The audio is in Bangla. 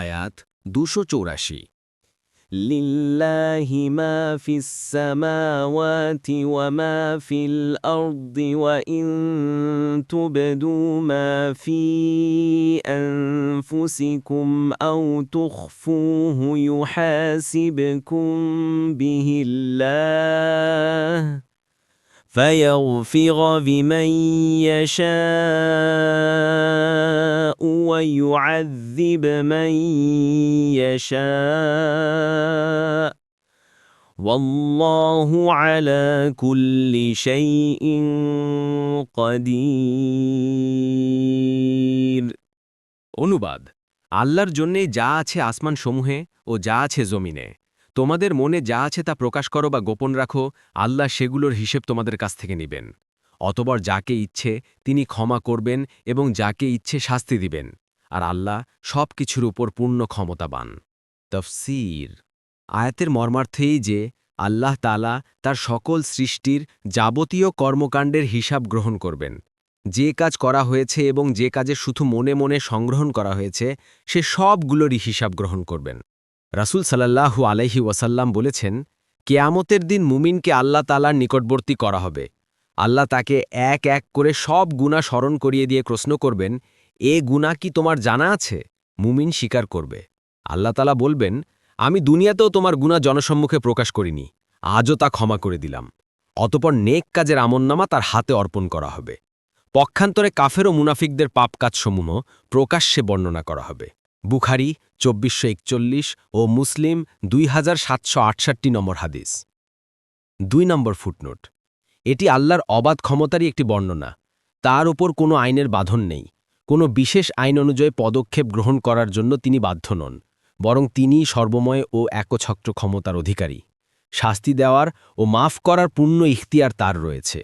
আয়াত দুশো চৌরাশি لله ما في السماوات وما في الأرض وإن تبدوا ما في أنفسكم أو تخفوه يحاسبكم به الله فيغفر بمن يشاء ويعذب من يشاء والله على كل شيء قدير অনুবাদ আল্লাহর জন্যেই যা আছে আসমানসমূহে ও যা আছে জমিনে তোমাদের মনে যা আছে তা প্রকাশ করো বা গোপন রাখো, আল্লাহ সেগুলোর হিসেব তোমাদের কাছ থেকে নেবেন। অতবর যাকে ইচ্ছে, তিনি ক্ষমা করবেন এবং যাকে ইচ্ছে শাস্তি দিবেন। আর আল্লাহ সব কিছুর উপর পূর্ণ ক্ষমতাবান। তফসির। আয়াতের মর্মার্থেই যে আল্লাহ তালা তার সকল সৃষ্টির যাবতীয় কর্মকাণ্ডের হিসাব গ্রহণ করবেন। যে কাজ করা হয়েছে এবং যে কাজে শুধু মনে মনে সংগ্রহণ করা হয়েছে, সে সবগুলোরই হিসাব গ্রহণ করবেন। রাসূল সাল্লাল্লাহু আলাইহি ওয়াসাল্লাম বলেছেন, কেয়ামতের দিন মুমিনকে আল্লাহ তালার নিকটবর্তী করা হবে। আল্লাহ তাকে এক এক করে সব গুণা স্মরণ করিয়ে দিয়ে প্রশ্ন করবেন, এ গুণা কি তোমার জানা আছে? মুমিন স্বীকার করবে। আল্লাহ তালা বলবেন, আমি দুনিয়াতেও তোমার গুণা জনসম্মুখে প্রকাশ করিনি, আজও তা ক্ষমা করে দিলাম। অতপর নেক কাজের আমন্নামা তার হাতে অর্পণ করা হবে। পক্ষান্তরে কাফের ও মুনাফিকদের পাপ কাজসমূহ প্রকাশ্যে বর্ণনা করা হবে। বুখারি চব্বিশশো একচল্লিশ ও মুসলিম দুই হাজার সাতশো আটষট্টি নম্বর হাদিস। দুই নম্বর ফুটনোট। এটি আল্লাহর অবাধ ক্ষমতারই একটি বর্ণনা। তার উপর কোনো আইনের বাঁধন নেই। কোনো বিশেষ আইন অনুযায়ী পদক্ষেপ গ্রহণ করার জন্য তিনি বাধ্য নন, বরং তিনিই সর্বময় ও একছত্র ক্ষমতার অধিকারী। শাস্তি দেওয়ার ও মাফ করার পূর্ণ ইখতিয়ার তার রয়েছে।